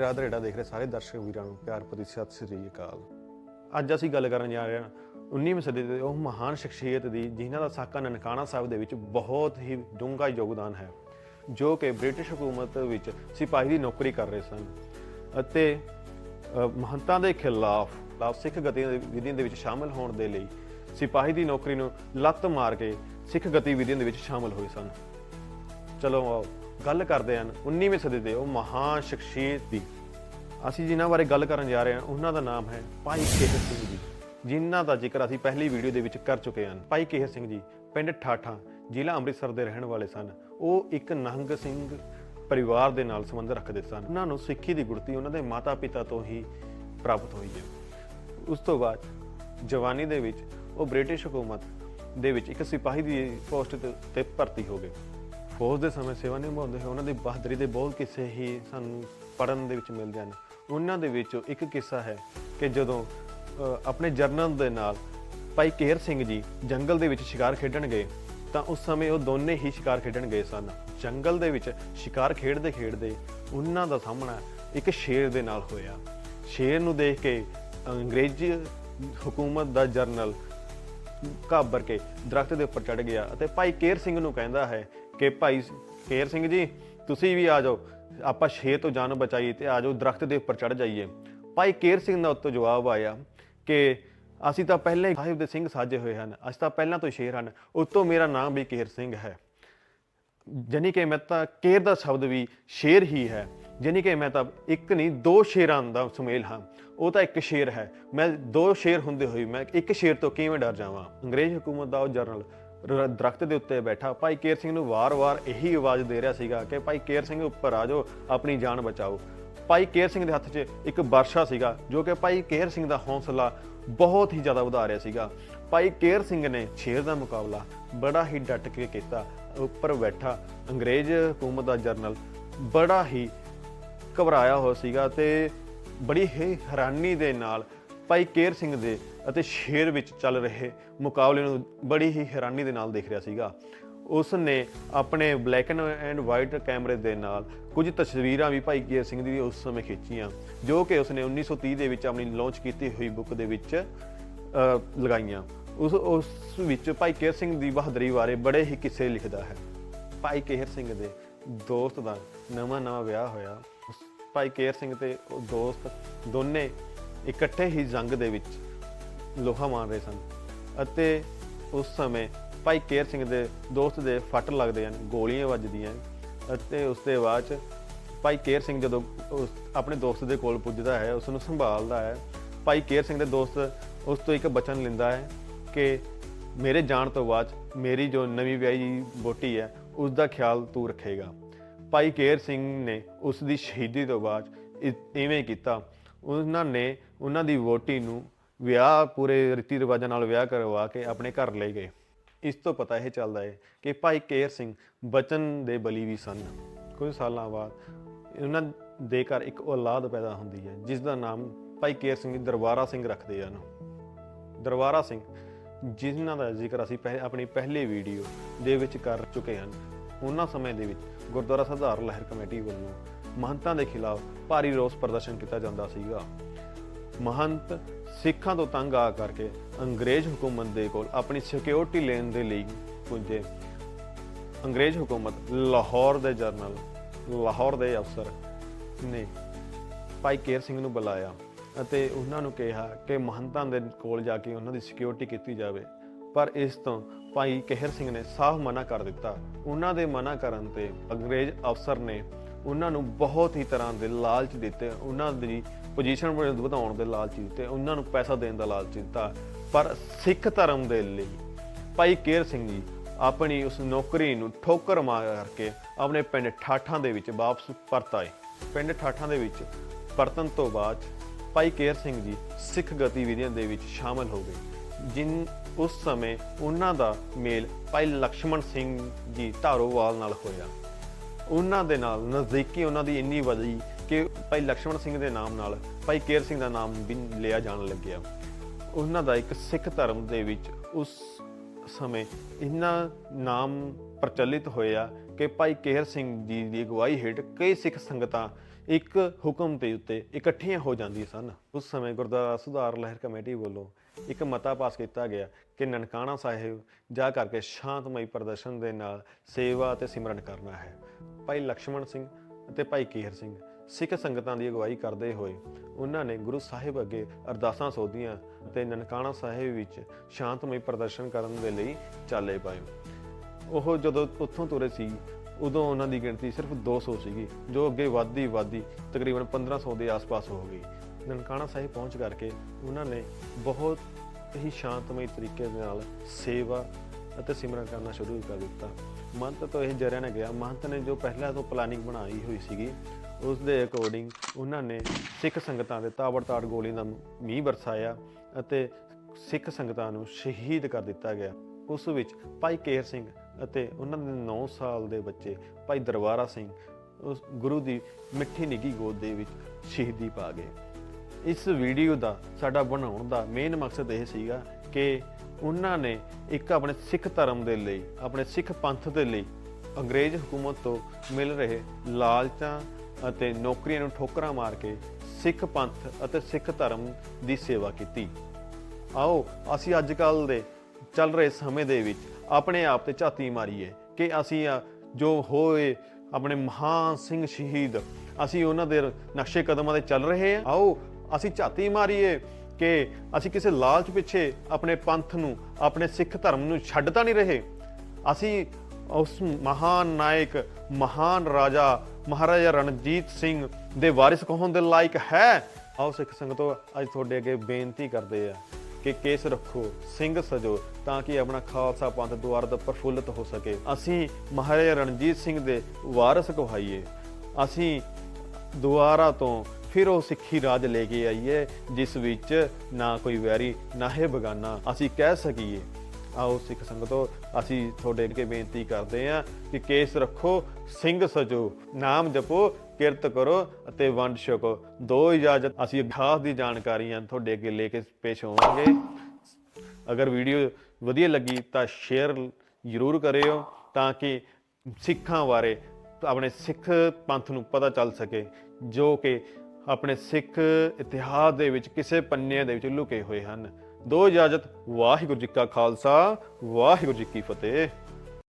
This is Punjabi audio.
ਰਾਧਾ ਰੇਡਾ ਦੇਖ ਰਹੇ ਸਾਰੇ ਦਰਸ਼ਕ ਵੀਰਾਂ ਨੂੰ, ਪਿਆਰ ਭਰੀ ਸਤਿ ਸ੍ਰੀ ਅਕਾਲ। ਅੱਜ ਅਸੀਂ ਗੱਲ ਕਰਨ ਜਾ ਰਹੇ ਹਾਂ 19ਵੀਂ ਸਦੀ ਦੇ ਉਹ ਮਹਾਨ ਸ਼ਖਸੀਅਤ ਦੀ, ਜਿਨ੍ਹਾਂ ਦਾ ਸਾਕਾ ਨਨਕਾਣਾ ਸਾਹਿਬ ਦੇ ਵਿੱਚ ਬਹੁਤ ਹੀ ਡੂੰਘਾ ਯੋਗਦਾਨ ਹੈ, ਜੋ ਕਿ ਬ੍ਰਿਟਿਸ਼ ਹਕੂਮਤ ਵਿੱਚ ਸਿਪਾਹੀ ਦੀ ਨੌਕਰੀ ਕਰ ਰਹੇ ਸਨ ਅਤੇ ਮਹੰਤਾਂ ਦੇ ਖਿਲਾਫ ਖਿਲਾਫ ਸਿੱਖ ਗਤੀਵਿਧੀਆਂ ਦੇ ਵਿੱਚ ਸ਼ਾਮਲ ਹੋਣ ਦੇ ਲਈ ਸਿਪਾਹੀ ਦੀ ਨੌਕਰੀ ਨੂੰ ਲੱਤ ਮਾਰ ਕੇ ਸਿੱਖ ਗਤੀਵਿਧੀਆਂ ਦੇ ਵਿੱਚ ਸ਼ਾਮਲ ਹੋਏ ਸਨ। ਚਲੋ ਆਓ। ਗੱਲ ਕਰਦੇ ਹਨ 19ਵੀਂ ਸਦੀ ਦੇ ਉਹ ਮਹਾਨ ਸ਼ਖਸੀਅਤ ਦੀ। ਅਸੀਂ ਜਿਨ੍ਹਾਂ ਬਾਰੇ ਗੱਲ ਕਰਨ ਜਾ ਰਹੇ ਹਾਂ, ਉਹਨਾਂ ਦਾ ਨਾਮ ਹੈ ਭਾਈ ਕੇਹਰ ਸਿੰਘ ਜੀ। ਜਿਨ੍ਹਾਂ ਦਾ ਜ਼ਿਕਰ ਅਸੀਂ ਪਹਿਲੀ ਵੀਡੀਓ ਦੇ ਵਿੱਚ ਕਰ ਚੁੱਕੇ ਹਾਂ ਭਾਈ ਕੇਹਰ ਸਿੰਘ ਜੀ, ਪਿੰਡ ਠਾਠਾ, ਜ਼ਿਲ੍ਹਾ ਅੰਮ੍ਰਿਤਸਰ ਦੇ ਰਹਿਣ ਵਾਲੇ ਸਨ। ਉਹ ਇੱਕ ਨਹੰਗ ਸਿੰਘ ਪਰਿਵਾਰ ਦੇ ਨਾਲ ਸੰਬੰਧ ਰੱਖਦੇ ਸਨ। ਉਹਨਾਂ ਨੂੰ ਸਿੱਖੀ ਦੀ ਗੁੜਤੀ ਉਹਨਾਂ ਦੇ ਮਾਤਾ-ਪਿਤਾ ਤੋਂ ਹੀ ਪ੍ਰਾਪਤ ਹੋਈ ਹੈ। ਉਸ ਤੋਂ ਬਾਅਦ ਜਵਾਨੀ ਦੇ ਵਿੱਚ ਉਹ ਬ੍ਰਿਟਿਸ਼ ਹਕੂਮਤ ਦੇ ਵਿੱਚ ਇੱਕ ਸਿਪਾਹੀ ਦੀ ਪੋਸਟ ਤੇ ਭਰਤੀ ਹੋ ਗਏ। ਫੌਜ ਦੇ ਸਮੇਂ ਸੇਵਾ ਨਿਭਾਉਂਦੇ ਹੋਏ ਉਹਨਾਂ ਦੀ ਬਹਾਦਰੀ ਦੇ ਬਹੁਤ ਕਿੱਸੇ ਹੀ ਸਾਨੂੰ ਪੜਨ ਦੇ ਵਿੱਚ ਮਿਲਦੇ ਹਨ। ਉਹਨਾਂ ਦੇ ਵਿੱਚੋਂ ਇੱਕ ਕਿੱਸਾ ਹੈ ਕਿ ਜਦੋਂ ਆਪਣੇ ਜਰਨਲ ਦੇ ਨਾਲ ਭਾਈ ਕੇਰ ਸਿੰਘ ਜੀ ਜੰਗਲ ਦੇ ਵਿੱਚ ਸ਼ਿਕਾਰ ਖੇਡਣ ਗਏ, ਤਾਂ ਉਸ ਸਮੇਂ ਉਹ ਦੋਨੇ ਹੀ ਸ਼ਿਕਾਰ ਖੇਡਣ ਗਏ ਸਨ। ਜੰਗਲ ਦੇ ਵਿੱਚ ਸ਼ਿਕਾਰ ਖੇਡਦੇ ਖੇਡਦੇ ਉਹਨਾਂ ਦਾ ਸਾਹਮਣਾ ਇੱਕ ਸ਼ੇਰ ਦੇ ਨਾਲ ਹੋਇਆ। ਸ਼ੇਰ ਨੂੰ ਦੇਖ ਕੇ ਅੰਗਰੇਜ਼ੀ ਹਕੂਮਤ ਦਾ ਜਰਨਲ ਘਾਬਰ ਕੇ ਦਰਖਤ ਦੇ ਉੱਪਰ ਚੜ ਗਿਆ ਅਤੇ ਭਾਈ ਕੇਰ ਸਿੰਘ ਨੂੰ ਕਹਿੰਦਾ ਹੈ ਕਿ ਭਾਈ ਕੇਰ ਸਿੰਘ ਜੀ, ਤੁਸੀਂ ਵੀ ਆ ਜਾਓ। ਆਪਾਂ ਸ਼ੇਰ ਤੋਂ ਜਾਨ ਬਚਾਈਏ ਤੇ ਆ ਜਾਓ, ਦਰਖਤ ਦੇ ਉੱਪਰ ਚੜ ਜਾਈਏ। ਭਾਈ ਕੇਰ ਸਿੰਘ ਦਾ ਉੱਤੋਂ ਜਵਾਬ ਆਇਆ ਕਿ ਅਸੀਂ ਤਾਂ ਪਹਿਲਾਂ ਹੀ ਸਾਹਿਬ ਦੇ ਸਿੰਘ ਸਾਜੇ ਹੋਏ ਹਨ, ਅਸੀਂ ਤਾਂ ਪਹਿਲਾਂ ਤੋਂ ਹੀ ਸ਼ੇਰ ਹਨ, ਉੱਤੋਂ ਮੇਰਾ ਨਾਮ ਵੀ ਕੇਰ ਸਿੰਘ ਹੈ। ਜਾਣੀ ਕਿ ਮੈਂ ਤਾਂ ਕੇਰ ਦਾ ਸ਼ਬਦ ਵੀ ਸ਼ੇਰ ਹੀ ਹੈ। ਜਾਣੀ ਕਿ ਮੈਂ ਤਾਂ ਇੱਕ ਨਹੀਂ, ਦੋ ਸ਼ੇਰਾਂ ਦਾ ਸੁਮੇਲ ਹਾਂ। ਉਹ ਤਾਂ ਇੱਕ ਸ਼ੇਰ ਹੈ। ਮੈਂ ਦੋ ਸ਼ੇਰ ਹੁੰਦੇ ਹੋਏ ਮੈਂ ਇੱਕ ਸ਼ੇਰ ਤੋਂ ਕਿਵੇਂ ਡਰ ਜਾਵਾਂ? ਅੰਗਰੇਜ਼ ਹਕੂਮਤ ਦਾ ਉਹ ਜਰਨਲ। ਰ- ਦਰਖਤ ਦੇ ਉੱਤੇ ਬੈਠਾ। ਭਾਈ ਕੇਰ ਸਿੰਘ ਨੂੰ ਵਾਰ-ਵਾਰ ਇਹੀ ਆਵਾਜ਼ ਦੇ ਰਿਹਾ ਸੀਗਾ ਕਿ ਭਾਈ ਕੇਰ ਸਿੰਘ ਉੱਪਰ ਆ ਜਾਓ, ਆਪਣੀ ਜਾਨ ਬਚਾਓ। ਭਾਈ ਕੇਰ ਸਿੰਘ ਦੇ ਹੱਥ 'ਚ ਇੱਕ ਵਰਸ਼ਾ ਸੀਗਾ, ਜੋ ਕਿ ਭਾਈ ਕੇਰ ਸਿੰਘ ਦਾ ਹੌਸਲਾ ਬਹੁਤ ਹੀ ਜ਼ਿਆਦਾ ਵਧਾ ਰਿਹਾ ਸੀਗਾ। ਭਾਈ ਕੇਰ ਸਿੰਘ ਨੇ ਸ਼ੇਰ ਦਾ ਮੁਕਾਬਲਾ ਬੜਾ ਹੀ ਡਟ ਕੇ ਕੀਤਾ, ਉੱਪਰ ਬੈਠਾ। ਅੰਗਰੇਜ਼ ਹਕੂਮਤ ਦਾ ਜਰਨਲ ਬੜਾ ਹੀ ਘਬਰਾਇਆ ਹੋਇਆ ਸੀਗਾ ਤੇ ਬੜੀ ਹੀ ਹੈਰਾਨੀ ਦੇ ਨਾਲ ਭਾਈ ਕੇਰ ਸਿੰਘ ਦੇ ਅਤੇ ਸ਼ੇਰ ਵਿੱਚ ਚੱਲ ਰਹੇ ਮੁਕਾਬਲੇ ਨੂੰ ਬੜੀ ਹੀ ਹੈਰਾਨੀ ਦੇ ਨਾਲ ਦੇਖ ਰਿਹਾ ਸੀਗਾ। ਉਸ ਨੇ ਆਪਣੇ ਬਲੈਕ ਐਂਡ ਵਾਈਟ ਕੈਮਰੇ ਦੇ ਨਾਲ ਕੁਝ ਤਸਵੀਰਾਂ ਵੀ ਭਾਈ ਕੇਰ ਸਿੰਘ ਦੀ ਉਸ ਸਮੇਂ ਖਿੱਚੀਆਂ, ਜੋ ਕਿ ਉਸਨੇ 1930 ਦੇ ਵਿੱਚ ਆਪਣੀ ਲਾਂਚ ਕੀਤੀ ਹੋਈ ਬੁੱਕ ਦੇ ਵਿੱਚ ਲਗਾਈਆਂ। ਉਸ ਉਸ ਵਿੱਚ ਭਾਈ ਕੇਰ ਸਿੰਘ ਦੀ ਬਹਾਦਰੀ ਬਾਰੇ ਬੜੇ ਹੀ ਕਿੱਸੇ ਲਿਖਦਾ ਹੈ। ਭਾਈ ਕੇਰ ਸਿੰਘ ਦੇ ਦੋਸਤ ਦਾ ਨਵਾਂ ਨਵਾਂ ਵਿਆਹ ਹੋਇਆ। ਭਾਈ ਕੇਰ ਸਿੰਘ ਤੇ ਉਹ ਦੋਸਤ ਦੋਨੇ ਇਕੱਠੇ ਹੀ ਜੰਗ ਦੇ ਵਿੱਚ ਲੋਹਾ ਮਾਰ ਰਹੇ ਸਨ। ਅਤੇ ਉਸ ਸਮੇਂ ਭਾਈ ਕੇਰ ਸਿੰਘ ਦੇ ਦੋਸਤ ਦੇ ਫੱਟ ਲੱਗਦੇ ਹਨ, ਗੋਲੀਆਂ ਵੱਜਦੀਆਂ ਅਤੇ ਉਸ ਦੇ ਬਾਅਦ ਚ ਭਾਈ ਕੇਰ ਸਿੰਘ ਜਦੋਂ ਉਸ ਆਪਣੇ ਦੋਸਤ ਦੇ ਕੋਲ ਪੁੱਜਦਾ ਹੈ ਉਸ ਨੂੰ ਸੰਭਾਲਦਾ ਹੈ। ਭਾਈ ਕੇਰ ਸਿੰਘ ਦੇ ਦੋਸਤ ਉਸ ਤੋਂ ਇੱਕ ਬਚਨ ਲੈਂਦਾ ਹੈ ਕਿ ਮੇਰੇ ਜਾਣ ਤੋਂ ਬਾਅਦ ਮੇਰੀ ਜੋ ਨਵੀਂ ਵਿਆਹੀ ਬੋਟੀ ਹੈ ਉਸ ਦਾ ਖਿਆਲ ਤੂੰ ਰੱਖੇਗਾ। ਭਾਈ ਕੇਰ ਸਿੰਘ ਨੇ ਉਸ ਦੀ ਸ਼ਹੀਦੀ ਤੋਂ ਬਾਅਦ ਇ- ਇਵੇਂ ਕੀਤਾ। ਉਹਨਾਂ ਨੇ ਉਹਨਾਂ ਦੀ ਵੋਟੀ ਨੂੰ ਵਿਆਹ ਪੂਰੇ ਰੀਤੀ ਰਿਵਾਜਾਂ ਨਾਲ ਵਿਆਹ ਕਰਵਾ ਕੇ ਆਪਣੇ ਘਰ ਲੈ ਗਏ। ਇਸ ਤੋਂ ਪਤਾ ਇਹ ਚੱਲਦਾ ਹੈ ਕਿ ਭਾਈ ਕੇਰ ਸਿੰਘ ਬਚਨ ਦੇ ਬਲੀ ਵੀ ਸਨ। ਕੁਝ ਸਾਲਾਂ ਬਾਅਦ ਉਹਨਾਂ ਦੇ ਘਰ ਇੱਕ ਔਲਾਦ ਪੈਦਾ ਹੁੰਦੀ ਹੈ, ਜਿਸ ਦਾ ਨਾਮ ਭਾਈ ਕੇਰ ਸਿੰਘ ਦਰਬਾਰਾ ਸਿੰਘ ਰੱਖਦੇ ਹਨ। ਦਰਬਾਰਾ ਸਿੰਘ, ਜਿਨ੍ਹਾਂ ਦਾ ਜ਼ਿਕਰ ਅਸੀਂ ਪਹਿ- ਆਪਣੀ ਪਹਿਲੀ ਵੀਡੀਓ ਦੇ ਵਿੱਚ ਕਰ ਚੁੱਕੇ ਹਨ, ਉਹਨਾਂ ਸਮੇਂ ਦੇ ਵਿੱਚ ਗੁਰਦੁਆਰਾ ਸੁਧਾਰ ਲਹਿਰ ਕਮੇਟੀ ਵੱਲੋਂ ਮਹੰਤਾਂ ਦੇ ਖਿਲਾਫ ਭਾਰੀ ਰੋਸ ਪ੍ਰਦਰਸ਼ਨ ਕੀਤਾ ਜਾਂਦਾ ਸੀਗਾ। ਮਹੰਤ ਸਿੱਖਾਂ ਤੋਂ ਤੰਗ ਆ ਕਰਕੇ ਅੰਗਰੇਜ਼ ਹਕੂਮਤ ਦੇ ਕੋਲ ਆਪਣੀ ਸਿਕਿਉਰਿਟੀ ਲੈਣ ਦੇ ਲਈ ਪੁੱਜੇ। ਅੰਗਰੇਜ਼ ਹਕੂਮਤ ਲਾਹੌਰ ਦੇ ਜਰਨਲ, ਲਾਹੌਰ ਦੇ ਅਫਸਰ ਨੇ ਭਾਈ ਕੇਰ ਸਿੰਘ ਨੂੰ ਬੁਲਾਇਆ ਅਤੇ ਉਹਨਾਂ ਨੂੰ ਕਿਹਾ ਕਿ ਮਹੰਤਾਂ ਦੇ ਕੋਲ ਜਾ ਕੇ ਉਹਨਾਂ ਦੀ ਸਿਕਿਉਰਿਟੀ ਕੀਤੀ ਜਾਵੇ। ਪਰ ਇਸ ਤੋਂ ਭਾਈ ਕੇਹਰ ਸਿੰਘ ਨੇ ਸਾਫ਼ ਮਨਾ ਕਰ ਦਿੱਤਾ। ਉਹਨਾਂ ਦੇ ਮਨਾ ਕਰਨ ਤੇ ਅੰਗਰੇਜ਼ ਅਫਸਰ ਨੇ ਉਹਨਾਂ ਨੂੰ ਬਹੁਤ ਹੀ ਤਰ੍ਹਾਂ ਦੇ ਲਾਲਚ ਦਿੱਤੇ। ਉਹਨਾਂ ਦੀ ਪੋਜੀਸ਼ਨ ਵਧਾਉਣ ਦੇ ਲਾਲਚੀ ਤੇ ਉਹਨਾਂ ਨੂੰ ਪੈਸਾ ਦੇਣ ਦਾ ਲਾਲਚ ਦਿੱਤਾ ਪਰ ਸਿੱਖ ਧਰਮ ਦੇ ਲਈ ਭਾਈ ਕੇਰ ਸਿੰਘ ਜੀ ਆਪਣੀ ਉਸ ਨੌਕਰੀ ਨੂੰ ਠੋਕਰ ਮਾਰ ਕਰਕੇ ਆਪਣੇ ਪਿੰਡ ਠਾਠਾਂ ਦੇ ਵਿੱਚ ਵਾਪਸ ਪਰਤ ਆਏ ਪਿੰਡ ਠਾਠਾਂ ਦੇ ਵਿੱਚ ਪਰਤਨ ਤੋਂ ਬਾਅਦ ਭਾਈ ਕੇਰ ਸਿੰਘ ਜੀ ਸਿੱਖ ਗਤੀਵਿਧੀਆਂ ਦੇ ਵਿੱਚ ਸ਼ਾਮਲ ਹੋ ਗਏ। ਜਿਨ, ਉਸ ਸਮੇਂ ਉਹਨਾਂ ਦਾ ਮੇਲ ਭਾਈ ਲక్ష్మణ ਸਿੰਘ ਜੀ ਧਾਰੋਵਾਲ ਨਾਲ ਹੋਇਆ। ਉਹਨਾਂ ਦੇ ਨਾਲ ਨਜ਼ਦੀਕੀ ਉਹਨਾਂ ਦੀ ਇੰਨੀ ਵਧੀ ਕਿ ਭਾਈ ਲਕਸ਼ਮਣ ਸਿੰਘ ਦੇ ਨਾਮ ਨਾਲ, ਭਾਈ ਕੇਰ ਸਿੰਘ ਦਾ ਨਾਮ ਵੀ ਲਿਆ ਜਾਣ ਲੱਗਿਆ। ਉਹਨਾਂ ਦਾ ਇੱਕ ਸਿੱਖ ਧਰਮ ਦੇ ਵਿੱਚ ਉਸ ਸਮੇਂ ਇੰਨਾ ਨਾਮ ਪ੍ਰਚਲਿਤ ਹੋਇਆ ਕਿ ਭਾਈ ਕੇਹਰ ਸਿੰਘ ਜੀ ਦੀ ਅਗਵਾਈ ਹੇਠ ਕਈ ਸਿੱਖ ਸੰਗਤਾਂ ਇੱਕ ਹੁਕਮ ਤੇ ਉੱਤੇ ਇਕੱਠੀਆਂ ਹੋ ਜਾਂਦੀਆਂ ਸਨ। ਉਸ ਸਮੇਂ ਗੁਰਦੁਆਰਾ ਸੁਧਾਰ ਲਹਿਰ ਕਮੇਟੀ ਵੱਲੋਂ ਇੱਕ ਮਤਾ ਪਾਸ ਕੀਤਾ ਗਿਆ ਕਿ ਨਨਕਾਣਾ ਸਾਹਿਬ ਜਾ ਕਰਕੇ ਸ਼ਾਂਤਮਈ ਪ੍ਰਦਰਸ਼ਨ ਦੇ ਨਾਲ ਸੇਵਾ ਤੇ ਸਿਮਰਨ ਕਰਨਾ ਹੈ। ਭਾਈ ਲਕਸ਼ਮਣ ਸਿੰਘ ਅਤੇ ਭਾਈ ਕੇਹਰ ਸਿੰਘ ਸਿੱਖ ਸੰਗਤਾਂ ਦੀ ਅਗਵਾਈ ਕਰਦੇ ਹੋਏ ਉਹਨਾਂ ਨੇ ਗੁਰੂ ਸਾਹਿਬ ਅੱਗੇ ਅਰਦਾਸਾਂ ਸੋਧੀਆਂ ਅਤੇ ਨਨਕਾਣਾ ਸਾਹਿਬ ਵਿੱਚ ਸ਼ਾਂਤਮਈ ਪ੍ਰਦਰਸ਼ਨ ਕਰਨ ਦੇ ਲਈ ਚਾਲੇ ਪਾਏ। ਉਹ ਜਦੋਂ ਉੱਥੋਂ ਤੁਰੇ ਸੀ, ਉਦੋਂ ਉਹਨਾਂ ਦੀ ਗਿਣਤੀ ਸਿਰਫ 200 ਸੀਗੀ, ਜੋ ਅੱਗੇ ਵੱਧਦੀ ਵੱਧਦੀ ਤਕਰੀਬਨ 1500 ਦੇ ਆਸ-ਪਾਸ ਹੋ ਗਈ। ਨਨਕਾਣਾ ਸਾਹਿਬ ਪਹੁੰਚ ਕਰਕੇ ਉਹਨਾਂ ਨੇ ਬਹੁਤ ਹੀ ਸ਼ਾਂਤਮਈ ਤਰੀਕੇ ਦੇ ਨਾਲ ਸੇਵਾ ਅਤੇ ਸਿਮਰਨ ਕਰਨਾ ਸ਼ੁਰੂ ਕਰ ਦਿੱਤਾ। ਮੰਤ ਤੋਂ ਇਹ ਜਰਿਆ ਨਾ ਗਿਆ। ਮੰਤ ਨੇ ਜੋ ਪਹਿਲਾਂ ਤੋਂ ਪਲਾਨਿੰਗ ਬਣਾਈ ਹੋਈ ਸੀਗੀ ਉਸ ਦੇ ਅਕੋਰਡਿੰਗ ਉਹਨਾਂ ਨੇ ਸਿੱਖ ਸੰਗਤਾਂ ਦੇ ਤਾਬੜਤਾੜ ਗੋਲੀ ਦਾ ਮੀਂਹ ਵਰਸਾਇਆ ਅਤੇ ਸਿੱਖ ਸੰਗਤਾਂ ਨੂੰ ਸ਼ਹੀਦ ਕਰ ਦਿੱਤਾ ਗਿਆ। ਉਸ ਵਿੱਚ ਭਾਈ ਕੇਰ ਸਿੰਘ ਅਤੇ ਉਹਨਾਂ ਦੇ 9 ਸਾਲ ਦੇ ਬੱਚੇ ਭਾਈ ਦਰਬਾਰਾ ਸਿੰਘ, ਉਸ ਗੁਰੂ ਦੀ ਮਿੱਠੀ ਨਿੱਗੀ ਗੋਦ ਦੇ ਵਿੱਚ ਸ਼ਹੀਦੀ ਪਾ ਗਏ। ਇਸ ਵੀਡੀਓ ਦਾ ਸਾਡਾ ਬਣਾਉਣ ਦਾ ਮੇਨ ਮਕਸਦ ਇਹ ਸੀਗਾ ਕਿ ਉਹਨਾਂ ਨੇ ਇੱਕ ਆਪਣੇ ਸਿੱਖ ਧਰਮ ਦੇ ਲਈ, ਆਪਣੇ ਸਿੱਖ ਪੰਥ ਦੇ ਲਈ ਅੰਗਰੇਜ਼ ਹਕੂਮਤ ਤੋਂ ਮਿਲ ਰਹੇ ਲਾਲਚਾਂ ਅਤੇ ਨੌਕਰੀਆਂ ਨੂੰ ਠੋਕਰਾਂ ਮਾਰ ਕੇ ਸਿੱਖ ਪੰਥ ਅਤੇ ਸਿੱਖ ਧਰਮ ਦੀ ਸੇਵਾ ਕੀਤੀ। ਆਓ, ਅਸੀਂ ਅੱਜ ਕੱਲ ਦੇ ਚੱਲ ਰਹੇ ਸਮੇਂ ਦੇ ਵਿੱਚ ਆਪਣੇ ਆਪ ਤੇ ਝਾਤੀ ਮਾਰੀਏ ਕਿ ਅਸੀਂ ਜੋ ਹੋਏ ਆਪਣੇ ਮਹਾਨ ਸਿੰਘ ਸ਼ਹੀਦ, ਅਸੀਂ ਉਹਨਾਂ ਦੇ ਨਕਸ਼ੇ ਕਦਮਾਂ ਤੇ ਚੱਲ ਰਹੇ ਹਾਂ। ਆਓ, ਅਸੀਂ ਝਾਤੀ ਮਾਰੀਏ ਕਿ ਅਸੀਂ ਕਿਸੇ ਲਾਲਚ ਪਿੱਛੇ ਆਪਣੇ ਪੰਥ ਨੂੰ, ਆਪਣੇ ਸਿੱਖ ਧਰਮ ਨੂੰ ਛੱਡ ਤਾਂ ਨਹੀਂ ਰਹੇ। ਅਸੀਂ ਉਸ ਮਹਾਨ ਨਾਇਕ, ਮਹਾਨ ਰਾਜਾ ਮਹਾਰਾਜਾ ਰਣਜੀਤ ਸਿੰਘ ਦੇ ਵਾਰਿਸ ਕਹੋਂ ਦੇ ਲਾਇਕ ਹੈ? ਆਓ ਸਿੱਖ ਸੰਗਤੋ, ਅੱਜ ਤੁਹਾਡੇ ਅੱਗੇ ਬੇਨਤੀ ਕਰਦੇ ਆ ਕਿ ਕੇਸ ਰੱਖੋ, ਸਿੰਘ ਸਜੋ, ਤਾਂ ਕਿ ਆਪਣਾ ਖਾਲਸਾ ਪੰਥ ਦੁਆਰਾ ਤੋਂ ਪ੍ਰਫੁੱਲਤ ਹੋ ਸਕੇ। ਅਸੀਂ ਮਹਾਰਾਜਾ ਰਣਜੀਤ ਸਿੰਘ ਦੇ ਵਾਰਿਸ ਕਹਾਈਏ। ਅਸੀਂ ਦੁਆਰਾ ਤੋਂ ਫਿਰ ਉਹ ਸਿੱਖੀ ਰਾਜ ਲੈ ਕੇ ਆਈਏ, ਜਿਸ ਵਿੱਚ ਨਾ ਕੋਈ ਵੈਰੀ, ਨਾ ਹੈ ਬਗਾਨਾ। ਅਸੀਂ ਕਹਿ ਸਕੀਏ ਆਓ ਸਿੱਖ ਸੰਗਤੋ, ਅਸੀਂ ਤੁਹਾਡੇ ਅੱਗੇ ਬੇਨਤੀ ਕਰਦੇ ਹਾਂ ਕਿ ਕੇਸ ਰੱਖੋ, ਸਿੰਘ ਸਜੋ, ਨਾਮ ਜਪੋ, ਕਿਰਤ ਕਰੋ ਅਤੇ ਵੰਡ ਛਕੋ। ਦੋ ਇਜਾਜ਼ਤ, ਅਸੀਂ ਅਭਿਆਸ ਦੀ ਜਾਣਕਾਰੀਆਂ ਤੁਹਾਡੇ ਅੱਗੇ ਲੈ ਕੇ ਪੇਸ਼ ਹੋਵਾਂਗੇ। ਅਗਰ ਵੀਡੀਓ ਵਧੀਆ ਲੱਗੀ ਤਾਂ ਸ਼ੇਅਰ ਜ਼ਰੂਰ ਕਰਿਓ ਤਾਂ ਕਿ ਸਿੱਖਾਂ ਬਾਰੇ ਆਪਣੇ ਸਿੱਖ ਪੰਥ ਨੂੰ ਪਤਾ ਚੱਲ ਸਕੇ, ਜੋ ਕਿ ਆਪਣੇ ਸਿੱਖ ਇਤਿਹਾਸ ਦੇ ਵਿੱਚ, ਕਿਸੇ ਪੰਨੇ ਦੇ ਵਿੱਚ ਲੁਕੇ ਹੋਏ ਹਨ। ਦੋ ਇਜਾਜ਼ਤ। ਵਾਹਿਗੁਰੂ ਜੀ ਕਾ ਖਾਲਸਾ ਵਾਹਿਗੁਰੂ ਜੀ ਕੀ ਫਤਿਹ।